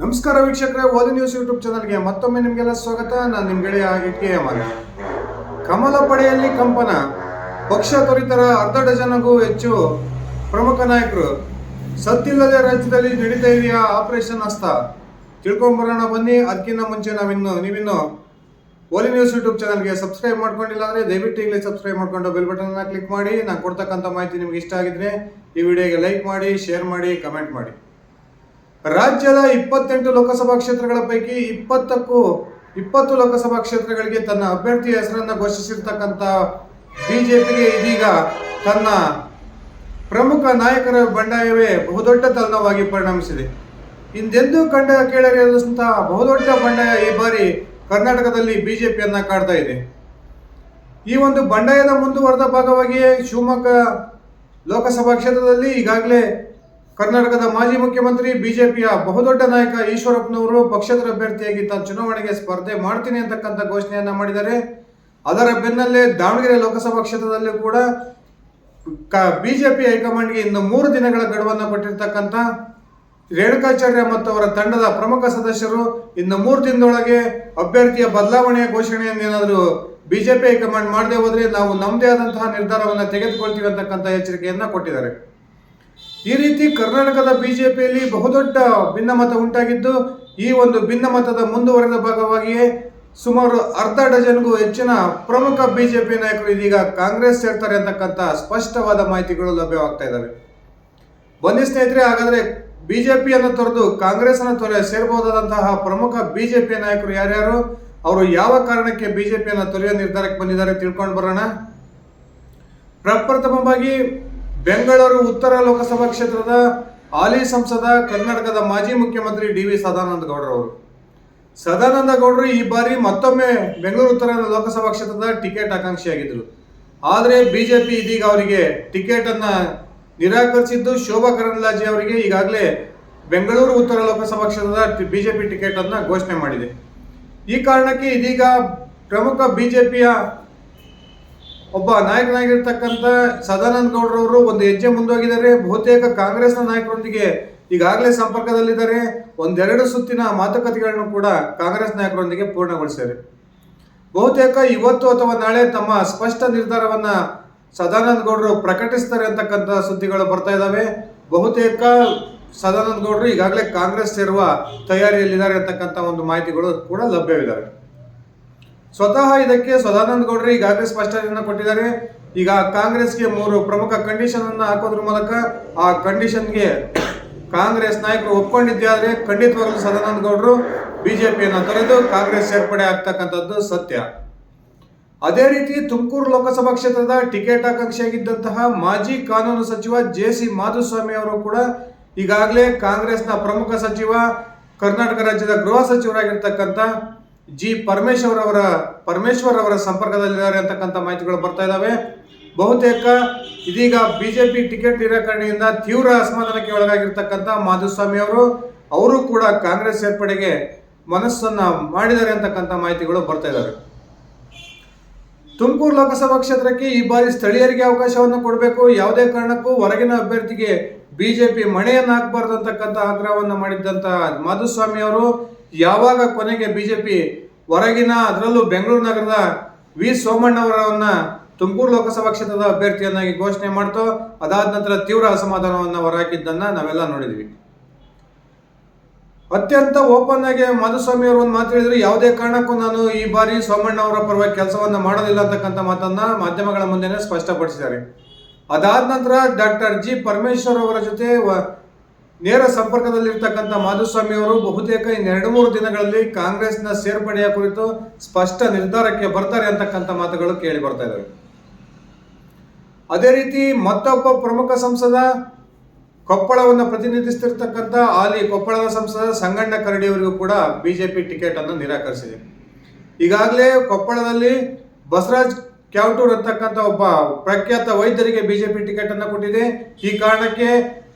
ನಮಸ್ಕಾರ ವೀಕ್ಷಕರೇ, ಓದಿ ನ್ಯೂಸ್ ಯೂಟ್ಯೂಬ್ ಚಾನಲ್ಗೆ ಮತ್ತೊಮ್ಮೆ ನಿಮಗೆಲ್ಲ ಸ್ವಾಗತ. ನಾನು ನಿಮ್ಮ ಗೆಳೆಯ ಕೆ ಅಮನ್ ಕಮಲ ಪಡೆಯಲ್ಲಿ ಕಂಪನ, ಪಕ್ಷ ತೊರಿತರ ಅರ್ಧ ಡಜನ್ಗೂ ಹೆಚ್ಚು ಪ್ರಮುಖ ನಾಯಕರು. ಸತ್ತಿಲ್ಲದೆ ರಾಜ್ಯದಲ್ಲಿ ನಡೀತಾ ಇದೆಯಾ ಆಪರೇಷನ್ ಅಸ್ತ? ತಿಳ್ಕೊಂಬರೋಣ, ಬನ್ನಿ. ಅದಕ್ಕಿಂತ ಮುಂಚೆ ನಾವಿನ್ನು, ನೀವಿನ್ನು ಓಲಿ ನ್ಯೂಸ್ ಯೂಟ್ಯೂಬ್ ಚಾನಲ್ಗೆ ಸಬ್ಸ್ಕ್ರೈಬ್ ಮಾಡ್ಕೊಂಡಿಲ್ಲ ಅಂದರೆ ದಯವಿಟ್ಟು ಈಗಲೇ ಸಬ್ಸ್ಕ್ರೈಬ್ ಮಾಡ್ಕೊಂಡು ಬೆಲ್ ಬಟನ್ನ ಕ್ಲಿಕ್ ಮಾಡಿ. ನಾನು ಕೊಡ್ತಕ್ಕಂಥ ಮಾಹಿತಿ ನಿಮ್ಗೆ ಇಷ್ಟ ಆಗಿದ್ರೆ ಈ ವಿಡಿಯೋಗೆ ಲೈಕ್ ಮಾಡಿ ಶೇರ್ ಮಾಡಿ ಕಮೆಂಟ್ ಮಾಡಿ. ರಾಜ್ಯದ ಇಪ್ಪತ್ತೆಂಟು ಲೋಕಸಭಾ ಕ್ಷೇತ್ರಗಳ ಪೈಕಿ ಇಪ್ಪತ್ತಕ್ಕೂ ಇಪ್ಪತ್ತು ಲೋಕಸಭಾ ಕ್ಷೇತ್ರಗಳಿಗೆ ತನ್ನ ಅಭ್ಯರ್ಥಿಯ ಹೆಸರನ್ನು ಘೋಷಿಸಿರ್ತಕ್ಕಂಥ ಬಿಜೆಪಿಗೆ ಇದೀಗ ತನ್ನ ಪ್ರಮುಖ ನಾಯಕರ ಬಂಡಾಯವೇ ಬಹುದೊಡ್ಡ ತಲ್ಲವಾಗಿ ಪರಿಣಮಿಸಿದೆ. ಹಿಂದೆಂದೂ ಕಂಡ ಕೇಳರಿಯಾದಂತಹ ಬಹುದೊಡ್ಡ ಬಂಡಾಯ ಈ ಬಾರಿ ಕರ್ನಾಟಕದಲ್ಲಿ ಬಿಜೆಪಿಯನ್ನ ಕಾಡ್ತಾ ಇದೆ. ಈ ಒಂದು ಬಂಡಾಯದ ಮುಂದುವರೆದ ಭಾಗವಾಗಿಯೇ ಶಿವಮೊಗ್ಗ ಲೋಕಸಭಾ ಕ್ಷೇತ್ರದಲ್ಲಿ ಈಗಾಗಲೇ ಕರ್ನಾಟಕದ ಮಾಜಿ ಮುಖ್ಯಮಂತ್ರಿ, ಬಿಜೆಪಿಯ ಬಹುದೊಡ್ಡ ನಾಯಕ ಈಶ್ವರಪ್ಪನವರು ಪಕ್ಷೇತರ ಅಭ್ಯರ್ಥಿಯಾಗಿ ತಾನು ಚುನಾವಣೆಗೆ ಸ್ಪರ್ಧೆ ಮಾಡ್ತೀನಿ ಅಂತಕ್ಕಂಥ ಘೋಷಣೆಯನ್ನ ಮಾಡಿದ್ದಾರೆ. ಅದರ ಬೆನ್ನಲ್ಲೇ ದಾವಣಗೆರೆ ಲೋಕಸಭಾ ಕ್ಷೇತ್ರದಲ್ಲೂ ಕೂಡ ಕ, ಬಿಜೆಪಿ ಹೈಕಮಾಂಡ್ಗೆ ಇನ್ನು ಮೂರು ದಿನಗಳ ಗಡುವನ್ನು ಕೊಟ್ಟಿರ್ತಕ್ಕಂಥ ರೇಣುಕಾಚಾರ್ಯ ಮತ್ತು ಅವರ ತಂಡದ ಪ್ರಮುಖ ಸದಸ್ಯರು ಇನ್ನು ಮೂರು ದಿನದೊಳಗೆ ಅಭ್ಯರ್ಥಿಯ ಬದಲಾವಣೆಯ ಘೋಷಣೆಯನ್ನೇನಾದರೂ ಬಿಜೆಪಿ ಹೈಕಮಾಂಡ್ ಮಾಡದೆ ಹೋದರೆ ನಾವು ನಮ್ಮದೇ ಆದಂತಹ ನಿರ್ಧಾರವನ್ನು ತೆಗೆದುಕೊಳ್ತೀವಿ ಅಂತಕ್ಕಂಥ ಎಚ್ಚರಿಕೆಯನ್ನು ಕೊಟ್ಟಿದ್ದಾರೆ. ಈ ರೀತಿ ಕರ್ನಾಟಕದ ಬಿಜೆಪಿಯಲ್ಲಿ ಬಹುದೊಡ್ಡ ಭಿನ್ನಮತ ಉಂಟಾಗಿದ್ದು, ಈ ಒಂದು ಭಿನ್ನಮತದ ಮುಂದುವರೆದ ಭಾಗವಾಗಿಯೇ ಸುಮಾರು ಅರ್ಧ ಡಜನ್ಗೂ ಹೆಚ್ಚಿನ ಪ್ರಮುಖ ಬಿಜೆಪಿ ನಾಯಕರು ಇದೀಗ ಕಾಂಗ್ರೆಸ್ ಸೇರ್ತಾರೆ ಅಂತಕ್ಕಂಥ ಸ್ಪಷ್ಟವಾದ ಮಾಹಿತಿಗಳು ಲಭ್ಯವಾಗ್ತಾ ಇದ್ದಾವೆ. ಬನ್ನಿ ಸ್ನೇಹಿತರೆ, ಹಾಗಾದ್ರೆ ಬಿಜೆಪಿಯನ್ನು ತೊರೆದು ಕಾಂಗ್ರೆಸ್ ಅನ್ನು ತೊರೆ ಸೇರಬಹುದಾದಂತಹ ಪ್ರಮುಖ ಬಿಜೆಪಿ ನಾಯಕರು ಯಾರ್ಯಾರು? ಅವರು ಯಾವ ಕಾರಣಕ್ಕೆ ಬಿಜೆಪಿಯನ್ನು ತೊರೆಯುವ ನಿರ್ಧಾರಕ್ಕೆ ಬಂದಿದ್ದಾರೆ ತಿಳ್ಕೊಂಡು ಬರೋಣ. ಪ್ರಪ್ರಥಮವಾಗಿ ಬೆಂಗಳೂರು ಉತ್ತರ ಲೋಕಸಭಾ ಕ್ಷೇತ್ರದ ಹಾಲಿ ಸಂಸದ ಕರ್ನಾಟಕದ ಮಾಜಿ ಮುಖ್ಯಮಂತ್ರಿ ಡಿ ವಿ ಸದಾನಂದ ಗೌಡರವರು ಸದಾನಂದ ಗೌಡರು ಈ ಬಾರಿ ಮತ್ತೊಮ್ಮೆ ಬೆಂಗಳೂರು ಉತ್ತರ ಲೋಕಸಭಾ ಕ್ಷೇತ್ರದ ಟಿಕೆಟ್ ಆಕಾಂಕ್ಷಿಯಾಗಿದ್ದರು. ಆದರೆ ಬಿಜೆಪಿ ಇದೀಗ ಅವರಿಗೆ ಟಿಕೆಟ್ ಅನ್ನ ನಿರಾಕರಿಸಿದ್ದು ಶೋಭಾ ಕರಂದ್ಲಾಜೆ ಅವರಿಗೆ ಈಗಾಗಲೇ ಬೆಂಗಳೂರು ಉತ್ತರ ಲೋಕಸಭಾ ಕ್ಷೇತ್ರದ ಬಿಜೆಪಿ ಟಿಕೆಟ್ ಅನ್ನ ಘೋಷಣೆ ಮಾಡಿದೆ. ಈ ಕಾರಣಕ್ಕೆ ಇದೀಗ ಪ್ರಮುಖ ಬಿಜೆಪಿಯ ಒಬ್ಬ ನಾಯಕನಾಗಿರ್ತಕ್ಕಂಥ ಸದಾನಂದ ಗೌಡರವರು ಒಂದು ಹೆಜ್ಜೆ ಮುಂದೋಗಿದ್ದಾರೆ. ಬಹುತೇಕ ಕಾಂಗ್ರೆಸ್ನ ನಾಯಕರೊಂದಿಗೆ ಈಗಾಗಲೇ ಸಂಪರ್ಕದಲ್ಲಿದ್ದಾರೆ. ಒಂದೆರಡು ಸುತ್ತಿನ ಮಾತುಕತೆಗಳನ್ನು ಕೂಡ ಕಾಂಗ್ರೆಸ್ ನಾಯಕರೊಂದಿಗೆ ಪೂರ್ಣಗೊಳಿಸಿದ್ದಾರೆ. ಬಹುತೇಕ ಇವತ್ತು ಅಥವಾ ನಾಳೆ ತಮ್ಮ ಸ್ಪಷ್ಟ ನಿರ್ಧಾರವನ್ನ ಸದಾನಂದ ಗೌಡರು ಪ್ರಕಟಿಸ್ತಾರೆ ಅಂತಕ್ಕಂಥ ಸುದ್ದಿಗಳು ಬರ್ತಾ ಇದ್ದಾವೆ. ಬಹುತೇಕ ಸದಾನಂದ ಗೌಡರು ಈಗಾಗಲೇ ಕಾಂಗ್ರೆಸ್ ಸೇರುವ ತಯಾರಿಯಲ್ಲಿದ್ದಾರೆ ಅಂತಕ್ಕಂಥ ಒಂದು ಮಾಹಿತಿಗಳು ಕೂಡ ಲಭ್ಯವಿದ್ದಾವೆ. ಸ್ವತಃ ಇದಕ್ಕೆ ಸದಾನಂದ ಗೌಡರು ಈಗಾಗಲೇ ಸ್ಪಷ್ಟನೆಯನ್ನು ಕೊಟ್ಟಿದ್ದಾರೆ. ಈಗ ಕಾಂಗ್ರೆಸ್ಗೆ ಮೂರು ಪ್ರಮುಖ ಕಂಡೀಷನ್ ಅನ್ನು ಹಾಕೋದ್ರ ಮೂಲಕ ಆ ಕಂಡೀಷನ್ಗೆ ಕಾಂಗ್ರೆಸ್ ನಾಯಕರು ಒಪ್ಕೊಂಡಿದ್ದೇ ಆದರೆ ಖಂಡಿತವಾಗಲೂ ಸದಾನಂದ ಗೌಡರು ಬಿಜೆಪಿಯನ್ನು ತೊರೆದು ಕಾಂಗ್ರೆಸ್ ಸೇರ್ಪಡೆ ಆಗ್ತಕ್ಕಂಥದ್ದು ಸತ್ಯ. ಅದೇ ರೀತಿ ತುಮಕೂರು ಲೋಕಸಭಾ ಕ್ಷೇತ್ರದ ಟಿಕೆಟ್ ಆಕಾಂಕ್ಷಿಯಾಗಿದ್ದಂತಹ ಮಾಜಿ ಕಾನೂನು ಸಚಿವ ಜೆ ಸಿ ಮಾಧುಸ್ವಾಮಿ ಅವರು ಕೂಡ ಈಗಾಗಲೇ ಕಾಂಗ್ರೆಸ್ನ ಪ್ರಮುಖ ಸಚಿವ, ಕರ್ನಾಟಕ ರಾಜ್ಯದ ಗೃಹ ಸಚಿವರಾಗಿರ್ತಕ್ಕಂಥ ಜಿ ಪರಮೇಶ್ವರ್ ಅವರ ಪರಮೇಶ್ವರ್ ಅವರ ಸಂಪರ್ಕದಲ್ಲಿದ್ದಾರೆ ಅಂತಕ್ಕಂಥ ಮಾಹಿತಿಗಳು ಬರ್ತಾ ಇದ್ದಾವೆ ಬಹುತೇಕ ಇದೀಗ ಬಿಜೆಪಿ ಟಿಕೆಟ್ ನಿರಾಕರಣೆಯಿಂದ ತೀವ್ರ ಅಸಮಾಧಾನಕ್ಕೆ ಒಳಗಾಗಿರ್ತಕ್ಕಂಥ ಮಾಧುಸ್ವಾಮಿ ಅವರು ಅವರು ಕೂಡ ಕಾಂಗ್ರೆಸ್ ಸೇರ್ಪಡೆಗೆ ಮನಸ್ಸನ್ನ ಮಾಡಿದ್ದಾರೆ ಅಂತಕ್ಕಂಥ ಮಾಹಿತಿಗಳು ಬರ್ತಾ ಇದ್ದಾವೆ ತುಮಕೂರು ಲೋಕಸಭಾ ಕ್ಷೇತ್ರಕ್ಕೆ ಈ ಬಾರಿ ಸ್ಥಳೀಯರಿಗೆ ಅವಕಾಶವನ್ನು ಕೊಡಬೇಕು. ಯಾವುದೇ ಕಾರಣಕ್ಕೂ ಹೊರಗಿನ ಅಭ್ಯರ್ಥಿಗೆ ಬಿಜೆಪಿ ಮಣೆಯನ್ನು ಹಾಕಬಾರ್ದು ಅಂತಕ್ಕಂಥ ಆಗ್ರಹವನ್ನು ಮಾಡಿದ್ದಂಥ ಮಾಧುಸ್ವಾಮಿ ಅವರು ಯಾವಾಗ ಕೊನೆಗೆ ಬಿಜೆಪಿ ಹೊರಗಿನ ಅದರಲ್ಲೂ ಬೆಂಗಳೂರು ನಗರದ ವಿ ಸೋಮಣ್ಣ ಅವರನ್ನ ತುಮಕೂರು ಲೋಕಸಭಾ ಕ್ಷೇತ್ರದ ಅಭ್ಯರ್ಥಿಯನ್ನಾಗಿ ಘೋಷಣೆ ಮಾಡ್ತೋ, ಅದಾದ ನಂತರ ತೀವ್ರ ಅಸಮಾಧಾನವನ್ನು ಹೊರಹಾಕಿದ್ದನ್ನ ನಾವೆಲ್ಲ ನೋಡಿದ್ವಿ. ಅತ್ಯಂತ ಓಪನ್ ಆಗಿ ಮಾಧುಸ್ವಾಮಿ ಅವರು ಒಂದು ಮಾತು ಹೇಳಿದ್ರು, ಯಾವುದೇ ಕಾರಣಕ್ಕೂ ನಾನು ಈ ಬಾರಿ ಸೋಮಣ್ಣ ಅವರ ಪರವಾಗಿ ಕೆಲಸವನ್ನು ಮಾಡೋದಿಲ್ಲ ಅಂತಕ್ಕಂಥ ಮಾತನ್ನ ಮಾಧ್ಯಮಗಳ ಮುಂದೆನೆ ಸ್ಪಷ್ಟಪಡಿಸಿದ್ದಾರೆ. ಅದಾದ ನಂತರ ಡಾಕ್ಟರ್ ಜಿ ಪರಮೇಶ್ವರ್ ಅವರ ಜೊತೆ ನೇರ ಸಂಪರ್ಕದಲ್ಲಿರ್ತಕ್ಕಂಥ ಮಾಧುಸ್ವಾಮಿ ಅವರು ಬಹುತೇಕ ಇನ್ನೆರಡು ಮೂರು ದಿನಗಳಲ್ಲಿ ಕಾಂಗ್ರೆಸ್ನ ಸೇರ್ಪಡೆಯ ಕುರಿತು ಸ್ಪಷ್ಟ ನಿರ್ಧಾರಕ್ಕೆ ಬರ್ತಾರೆ ಅಂತಕ್ಕಂಥ ಮಾತುಗಳು ಕೇಳಿ ಬರ್ತಾ ಇದ್ದಾವೆ ಅದೇ ರೀತಿ ಮತ್ತೊಬ್ಬ ಪ್ರಮುಖ ಸಂಸದ ಕೊಪ್ಪಳವನ್ನು ಪ್ರತಿನಿಧಿಸ್ತಿರ್ತಕ್ಕಂಥ ಹಾಲಿ ಕೊಪ್ಪಳದ ಸಂಸದ ಸಂಗಣ್ಣ ಕರಡಿ ಅವರಿಗೂ ಕೂಡ ಬಿಜೆಪಿ ಟಿಕೆಟ್ ಅನ್ನು ನಿರಾಕರಿಸಿದೆ. ಈಗಾಗಲೇ ಕೊಪ್ಪಳದಲ್ಲಿ ಬಸವರಾಜ್ ಕ್ಯಾವಟೂರ್ ಅಂತಕ್ಕಂಥ ಒಬ್ಬ ಪ್ರಖ್ಯಾತ ವೈದ್ಯರಿಗೆ ಬಿಜೆಪಿ ಟಿಕೆಟ್ ಅನ್ನು ಕೊಟ್ಟಿದೆ. ಈ ಕಾರಣಕ್ಕೆ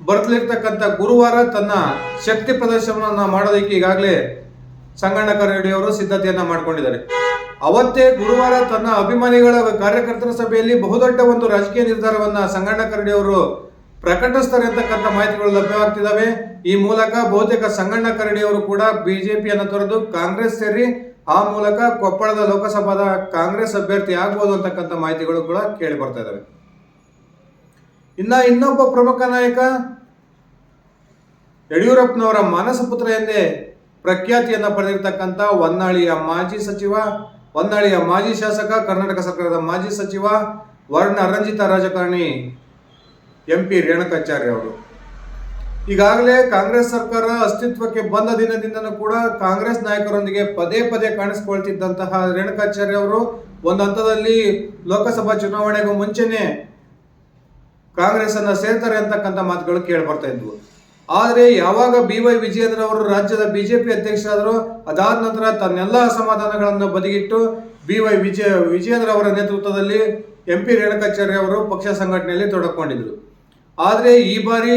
ಬರ್ತಲಿರ್ತಕ್ಕಂಥ ಗುರುವಾರ ತನ್ನ ಶಕ್ತಿ ಪ್ರದರ್ಶನವನ್ನು ಮಾಡೋದಕ್ಕೆ ಈಗಾಗಲೇ ಸಂಗಣ್ಣ ಕರಡಿಯವರು ಸಿದ್ಧತೆಯನ್ನ ಮಾಡ್ಕೊಂಡಿದ್ದಾರೆ. ಅವತ್ತೇ ಗುರುವಾರ ತನ್ನ ಅಭಿಮಾನಿಗಳ ಕಾರ್ಯಕರ್ತರ ಸಭೆಯಲ್ಲಿ ಬಹುದೊಡ್ಡ ಒಂದು ರಾಜಕೀಯ ನಿರ್ಧಾರವನ್ನ ಸಂಗಣ್ಣ ಕರಡಿಯವರು ಪ್ರಕಟಿಸ್ತಾರೆ ಅಂತಕ್ಕಂಥ ಮಾಹಿತಿಗಳು ಲಭ್ಯವಾಗ್ತಿದ್ದಾವೆ. ಈ ಮೂಲಕ ಬಹುತೇಕ ಸಂಗಣ್ಣ ಕರಡಿ ಅವರು ಕೂಡ ಬಿಜೆಪಿಯನ್ನು ತೊರೆದು ಕಾಂಗ್ರೆಸ್ ಸೇರಿ ಆ ಮೂಲಕ ಕೊಪ್ಪಳದ ಲೋಕಸಭಾದ ಕಾಂಗ್ರೆಸ್ ಅಭ್ಯರ್ಥಿ ಆಗ್ಬೋದು ಅಂತಕ್ಕಂಥ ಮಾಹಿತಿಗಳು ಕೂಡ ಕೇಳಿ ಬರ್ತಾ ಇದಾವೆ ಇನ್ನ ಇನ್ನೊಬ್ಬ ಪ್ರಮುಖ ನಾಯಕ ಯಡಿಯೂರಪ್ಪನವರ ಮಾನಸ ಪುತ್ರ ಎಂದೇ ಪ್ರಖ್ಯಾತಿಯನ್ನ ಪಡೆದಿರತಕ್ಕಂಥ ಹೊನ್ನಾಳಿಯ ಮಾಜಿ ಸಚಿವ, ಹೊನ್ನಾಳಿಯ ಮಾಜಿ ಶಾಸಕ, ಕರ್ನಾಟಕ ಸರ್ಕಾರದ ಮಾಜಿ ಸಚಿವ, ವರ್ಣ ರಂಜಿತ ರಾಜಕಾರಣಿ ಎಂ ಪಿ ರೇಣುಕಾಚಾರ್ಯ ಅವರು. ಈಗಾಗಲೇ ಕಾಂಗ್ರೆಸ್ ಸರ್ಕಾರ ಅಸ್ತಿತ್ವಕ್ಕೆ ಬಂದ ದಿನದಿಂದನೂ ಕೂಡ ಕಾಂಗ್ರೆಸ್ ನಾಯಕರೊಂದಿಗೆ ಪದೇ ಪದೇ ಕಾಣಿಸಿಕೊಳ್ತಿದ್ದಂತಹ ರೇಣುಕಾಚಾರ್ಯ ಅವರು ಒಂದು ಹಂತದಲ್ಲಿ ಲೋಕಸಭಾ ಚುನಾವಣೆಗೂ ಮುಂಚೆನೆ ಕಾಂಗ್ರೆಸ್ ಅನ್ನ ಸೇರ್ತಾರೆ ಅಂತಕ್ಕಂಥ ಮಾತುಗಳು ಕೇಳ್ಬರ್ತಾ ಇದ್ವು. ಆದರೆ ಯಾವಾಗ ಬಿ ವೈ ವಿಜಯೇಂದ್ರ ಅವರು ರಾಜ್ಯದ ಬಿಜೆಪಿ ಅಧ್ಯಕ್ಷರಾದರು, ಅದಾದ ನಂತರ ತನ್ನೆಲ್ಲ ಅಸಮಾಧಾನಗಳನ್ನು ಬದಿಗಿಟ್ಟು ಬಿ ವೈ ವಿಜಯ ವಿಜಯೇಂದ್ರ ಅವರ ನೇತೃತ್ವದಲ್ಲಿ ಎಂ ಪಿ ರೇಣುಕಾಚಾರ್ಯ ಅವರು ಪಕ್ಷ ಸಂಘಟನೆಯಲ್ಲಿ ತೊಡಕೊಂಡಿದ್ರು. ಆದರೆ ಈ ಬಾರಿ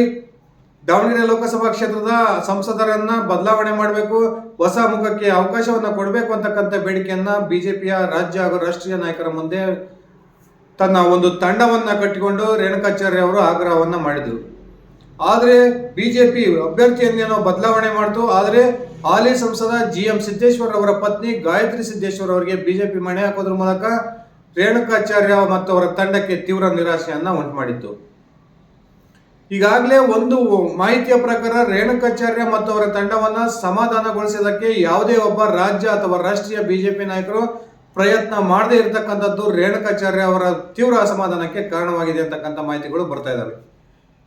ದಾವಣಗೆರೆ ಲೋಕಸಭಾ ಕ್ಷೇತ್ರದ ಸಂಸದರನ್ನ ಬದಲಾವಣೆ ಮಾಡಬೇಕು, ಹೊಸ ಮುಖಕ್ಕೆ ಅವಕಾಶವನ್ನ ಕೊಡಬೇಕು ಅಂತಕ್ಕಂಥ ಬೇಡಿಕೆಯನ್ನ ಬಿಜೆಪಿಯ ರಾಜ್ಯ ಹಾಗೂ ರಾಷ್ಟ್ರೀಯ ನಾಯಕರ ಮುಂದೆ ತನ್ನ ಒಂದು ತಂಡವನ್ನು ಕಟ್ಟಿಕೊಂಡು ರೇಣುಕಾಚಾರ್ಯ ಅವರು ಆಗ್ರಹವನ್ನ ಮಾಡಿದರು. ಆದರೆ ಬಿಜೆಪಿ ಅಭ್ಯರ್ಥಿಯನ್ನೇನೋ ಬದಲಾವಣೆ ಮಾಡ್ತು. ಆದರೆ ಹಾಲಿ ಸಂಸದ ಜಿ ಎಂ ಸಿದ್ದೇಶ್ವರ್ ಅವರ ಪತ್ನಿ ಗಾಯತ್ರಿ ಸಿದ್ದೇಶ್ವರ್ ಅವರಿಗೆ ಬಿಜೆಪಿ ಮಣೆ ಹಾಕೋದ್ರ ಮೂಲಕ ರೇಣುಕಾಚಾರ್ಯ ಮತ್ತು ಅವರ ತಂಡಕ್ಕೆ ತೀವ್ರ ನಿರಾಶೆಯನ್ನ ಉಂಟು ಮಾಡಿತ್ತು ಈಗಾಗಲೇ ಒಂದು ಮಾಹಿತಿಯ ಪ್ರಕಾರ ರೇಣುಕಾಚಾರ್ಯ ಮತ್ತು ಅವರ ತಂಡವನ್ನು ಸಮಾಧಾನಗೊಳಿಸೋದಕ್ಕೆ ಯಾವುದೇ ಒಬ್ಬ ರಾಜ್ಯ ಅಥವಾ ರಾಷ್ಟ್ರೀಯ ಬಿಜೆಪಿ ನಾಯಕರು ಪ್ರಯತ್ನ ಮಾಡದೇ ಇರತಕ್ಕಂಥದ್ದು ರೇಣುಕಾಚಾರ್ಯ ಅವರ ತೀವ್ರ ಅಸಮಾಧಾನಕ್ಕೆ ಕಾರಣವಾಗಿದೆ ಅಂತಕ್ಕಂಥ ಮಾಹಿತಿಗಳು ಬರ್ತಾ ಇದ್ದಾವೆ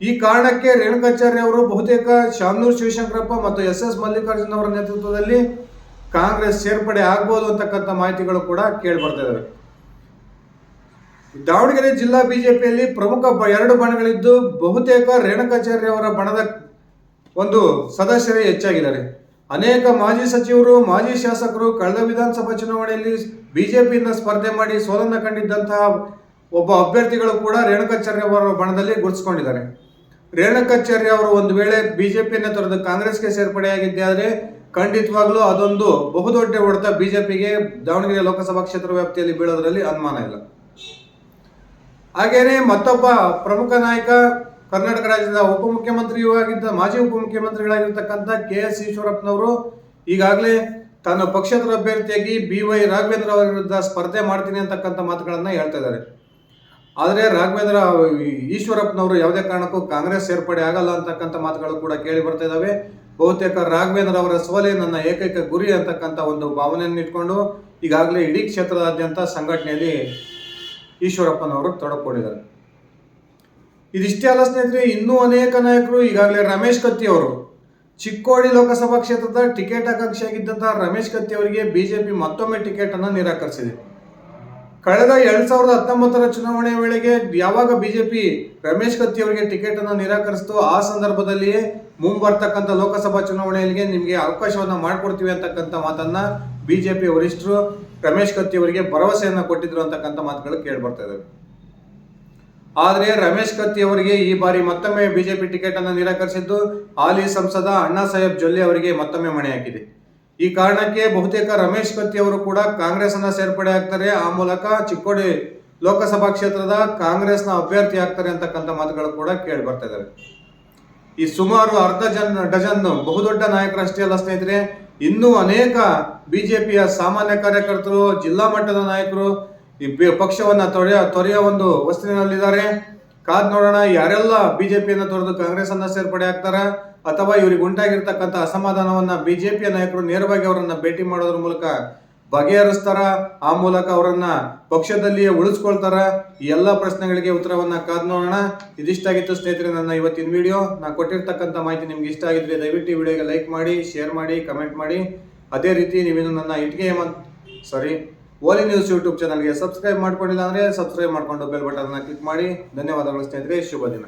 ಈ ಕಾರಣಕ್ಕೆ ರೇಣುಕಾಚಾರ್ಯ ಅವರು ಬಹುತೇಕ ಶಾಮನೂರ್ ಶಿವಶಂಕರಪ್ಪ ಮತ್ತು ಎಸ್ ಎಸ್ ಮಲ್ಲಿಕಾರ್ಜುನ್ ಅವರ ನೇತೃತ್ವದಲ್ಲಿ ಕಾಂಗ್ರೆಸ್ ಸೇರ್ಪಡೆ ಆಗ್ಬೋದು ಅಂತಕ್ಕಂಥ ಮಾಹಿತಿಗಳು ಕೂಡ ಕೇಳಿ ಬರ್ತಾ ಇದ್ದಾವೆ ದಾವಣಗೆರೆ ಜಿಲ್ಲಾ ಬಿಜೆಪಿಯಲ್ಲಿ ಪ್ರಮುಖ ಎರಡು ಬಣಗಳಿದ್ದು ಬಹುತೇಕ ರೇಣುಕಾಚಾರ್ಯ ಅವರ ಬಣದ ಒಂದು ಸದಸ್ಯರೇ ಹೆಚ್ಚಾಗಿದ್ದಾರೆ. ಅನೇಕ ಮಾಜಿ ಸಚಿವರು, ಮಾಜಿ ಶಾಸಕರು ಕಳೆದ ವಿಧಾನಸಭಾ ಚುನಾವಣೆಯಲ್ಲಿ ಬಿಜೆಪಿಯಿಂದ ಸ್ಪರ್ಧೆ ಮಾಡಿ ಸೋಲನ್ನ ಕಂಡಿದ್ದಂತಹ ಒಬ್ಬ ಅಭ್ಯರ್ಥಿಗಳು ಕೂಡ ರೇಣುಕಾಚಾರ್ಯ ಅವರ ಬಣದಲ್ಲಿ ಗುರುತಿಸಿಕೊಂಡಿದ್ದಾರೆ. ರೇಣುಕಾಚಾರ್ಯ ಅವರು ಒಂದು ವೇಳೆ ಬಿಜೆಪಿಯನ್ನು ತೊರೆದು ಕಾಂಗ್ರೆಸ್ಗೆ ಸೇರ್ಪಡೆಯಾಗಿದ್ದೆ ಆದರೆ ಖಂಡಿತವಾಗ್ಲೂ ಅದೊಂದು ಬಹುದೊಡ್ಡ ಹೊಡೆತ ಬಿಜೆಪಿಗೆ, ದಾವಣಗೆರೆ ಲೋಕಸಭಾ ಕ್ಷೇತ್ರ ವ್ಯಾಪ್ತಿಯಲ್ಲಿ ಬೀಳೋದ್ರಲ್ಲಿ ಅನುಮಾನ ಇಲ್ಲ. ಹಾಗೆಯೇ ಮತ್ತೊಬ್ಬ ಪ್ರಮುಖ ನಾಯಕ ಕರ್ನಾಟಕ ರಾಜ್ಯದ ಉಪಮುಖ್ಯಮಂತ್ರಿಯೂ ಆಗಿದ್ದ, ಮಾಜಿ ಉಪಮುಖ್ಯಮಂತ್ರಿಗಳಾಗಿರ್ತಕ್ಕಂಥ ಕೆ ಎಸ್ ಈಶ್ವರಪ್ಪನವರು ಈಗಾಗಲೇ ತನ್ನ ಪಕ್ಷದ ಅಭ್ಯರ್ಥಿಯಾಗಿ ಬಿ ವೈ ರಾಘವೇಂದ್ರ ಅವರ ವಿರುದ್ಧ ಸ್ಪರ್ಧೆ ಮಾಡ್ತೀನಿ ಅಂತಕ್ಕಂಥ ಮಾತುಗಳನ್ನು ಹೇಳ್ತಾ ಇದ್ದಾರೆ. ಆದರೆ ರಾಘವೇಂದ್ರ, ಈಶ್ವರಪ್ಪನವರು ಯಾವುದೇ ಕಾರಣಕ್ಕೂ ಕಾಂಗ್ರೆಸ್ ಸೇರ್ಪಡೆ ಆಗಲ್ಲ ಅಂತಕ್ಕಂಥ ಮಾತುಗಳು ಕೂಡ ಕೇಳಿ ಬರ್ತಾ ಇದ್ದಾವೆ. ಬಹುತೇಕ ರಾಘವೇಂದ್ರ ಅವರ ಸೋಲೆ ನನ್ನ ಏಕೈಕ ಗುರಿ ಅಂತಕ್ಕಂಥ ಒಂದು ಭಾವನೆಯನ್ನು ಇಟ್ಕೊಂಡು ಈಗಾಗಲೇ ಇಡೀ ಕ್ಷೇತ್ರದಾದ್ಯಂತ ಸಂಘಟನೆಯಲ್ಲಿ ಈಶ್ವರಪ್ಪನವರು ತೊಡಕೊಂಡಿದ್ದಾರೆ ಇದಿಷ್ಟೇ ಅಲ್ಲ ಸ್ನೇಹಿತರೆ, ಇನ್ನೂ ಅನೇಕ ನಾಯಕರು ಈಗಾಗಲೇ ರಮೇಶ್ ಕತ್ತಿ ಅವರು. ಚಿಕ್ಕೋಡಿ ಲೋಕಸಭಾ ಕ್ಷೇತ್ರದ ಟಿಕೆಟ್ ಆಕಾಂಕ್ಷಿಯಾಗಿದ್ದಂತಹ ರಮೇಶ್ ಕತ್ತಿ ಅವರಿಗೆ ಬಿಜೆಪಿ ಮತ್ತೊಮ್ಮೆ ಟಿಕೆಟ್ ಅನ್ನು ನಿರಾಕರಿಸಿದೆ. ಕಳೆದ ಎರಡ್ ಸಾವಿರದ ಹತ್ತೊಂಬತ್ತರ ಚುನಾವಣೆ ವೇಳೆಗೆ ಯಾವಾಗ ಬಿಜೆಪಿ ರಮೇಶ್ ಕತ್ತಿ ಅವರಿಗೆ ಟಿಕೆಟ್ ಅನ್ನು ನಿರಾಕರಿಸಿತು ಆ ಸಂದರ್ಭದಲ್ಲಿಯೇ ಮುಂಬರ್ತಕ್ಕಂಥ ಲೋಕಸಭಾ ಚುನಾವಣೆಯಲ್ಲಿ ನಿಮಗೆ ಅವಕಾಶವನ್ನ ಮಾಡಿಕೊಡ್ತೀವಿ ಅಂತಕ್ಕಂಥ ಮಾತನ್ನ ಬಿಜೆಪಿ ವರಿಷ್ಠರು ರಮೇಶ್ ಕತ್ತಿ ಅವರಿಗೆ ಭರವಸೆಯನ್ನು ಕೊಟ್ಟಿದ್ರು ಅಂತಕ್ಕಂಥ ಮಾತುಗಳು ಕೇಳಿ ಬರ್ತಾ ಇದಾವೆ. ಆದರೆ ರಮೇಶ್ ಕತ್ತಿ ಅವರಿಗೆ ಈ ಬಾರಿ ಮತ್ತೊಮ್ಮೆ ಬಿಜೆಪಿ ಟಿಕೆಟ್ ಅನ್ನು ನಿರಾಕರಿಸಿದ್ದು, ಹಾಲಿ ಸಂಸದ ಅಣ್ಣಾ ಸಾಹೇಬ್ ಜೊಲ್ಲೆ ಅವರಿಗೆ ಮತ್ತೊಮ್ಮೆ ಮಣೆ ಹಾಕಿದೆ. ಈ ಕಾರಣಕ್ಕೆ ಬಹುತೇಕ ರಮೇಶ್ ಕತ್ತಿ ಅವರು ಕೂಡ ಕಾಂಗ್ರೆಸ್ ಅನ್ನ ಸೇರ್ಪಡೆ ಆಗ್ತಾರೆ. ಆ ಮೂಲಕ ಚಿಕ್ಕೋಡಿ ಲೋಕಸಭಾ ಕ್ಷೇತ್ರದ ಕಾಂಗ್ರೆಸ್ನ ಅಭ್ಯರ್ಥಿ ಆಗ್ತಾರೆ ಅಂತಕ್ಕಂಥ ಮಾತುಗಳು ಕೂಡ ಕೇಳಿ ಬರ್ತಾ ಈ ಸುಮಾರು ಅರ್ಧ ಜನ್ ಡಜನ್ ಬಹುದೊಡ್ಡ ನಾಯಕರಷ್ಟೇ ಅಲ್ಲ ಸ್ನೇಹಿತರೆ, ಇನ್ನೂ ಅನೇಕ ಬಿಜೆಪಿಯ ಸಾಮಾನ್ಯ ಕಾರ್ಯಕರ್ತರು, ಜಿಲ್ಲಾ ಮಟ್ಟದ ನಾಯಕರು ಈ ಪಕ್ಷವನ್ನ ತೊರೆಯ ತೊರೆಯ ಒಂದು ವಸ್ತುವಿನಲ್ಲಿದ್ದಾರೆ. ಕಾದ್ ನೋಡೋಣ, ಯಾರೆಲ್ಲ ಬಿಜೆಪಿಯನ್ನು ತೊರೆದು ಕಾಂಗ್ರೆಸ್ ಅನ್ನ ಸೇರ್ಪಡೆ ಆಗ್ತಾರ ಅಥವಾ ಇವರಿಗೆ ಉಂಟಾಗಿರ್ತಕ್ಕಂಥ ಅಸಮಾಧಾನವನ್ನ ಬಿಜೆಪಿಯ ನಾಯಕರು ನೇರವಾಗಿ ಅವರನ್ನ ಭೇಟಿ ಮಾಡೋದ್ರ ಮೂಲಕ ಬಗೆಹರಿಸ್ತಾರ, ಆ ಮೂಲಕ ಅವರನ್ನ ಪಕ್ಷದಲ್ಲಿಯೇ ಉಳಿಸ್ಕೊಳ್ತಾರ? ಈ ಎಲ್ಲ ಪ್ರಶ್ನೆಗಳಿಗೆ ಉತ್ತರವನ್ನ ಕಾದ್ ನೋಡೋಣ. ಇದಿಷ್ಟಾಗಿತ್ತು ಸ್ನೇಹಿತರೆ ನನ್ನ ಇವತ್ತಿನ ವಿಡಿಯೋ. ನಾ ಕೊಟ್ಟಿರ್ತಕ್ಕಂಥ ಮಾಹಿತಿ ನಿಮ್ಗೆ ಇಷ್ಟ ಆಗಿದ್ರೆ ದಯವಿಟ್ಟು ಈ ವಿಡಿಯೋಗೆ ಲೈಕ್ ಮಾಡಿ, ಶೇರ್ ಮಾಡಿ, ಕಮೆಂಟ್ ಮಾಡಿ. ಅದೇ ರೀತಿ ನೀವೇನು ನನ್ನ ಇಟ್ಗೆ ಸಾರಿ. ಓಲಿ ನ್ಯೂಸ್ ಯೂಟ್ಯೂಬ್ ಚಾನಲ್ಗೆ ಸಬ್ಸ್ಕ್ರೈಬ್ ಮಾಡ್ಕೊಂಡಿಲ್ಲ ಅಂದರೆ ಸಬ್ಸ್ಕ್ರೈಬ್ ಮಾಡ್ಕೊಂಡು ಬೆಲ್ ಬಟನ್ನ ಕ್ಲಿಕ್ ಮಾಡಿ. ಧನ್ಯವಾದಗಳು ಸ್ನೇಹಿತರೆ, ಶುಭ ದಿನ.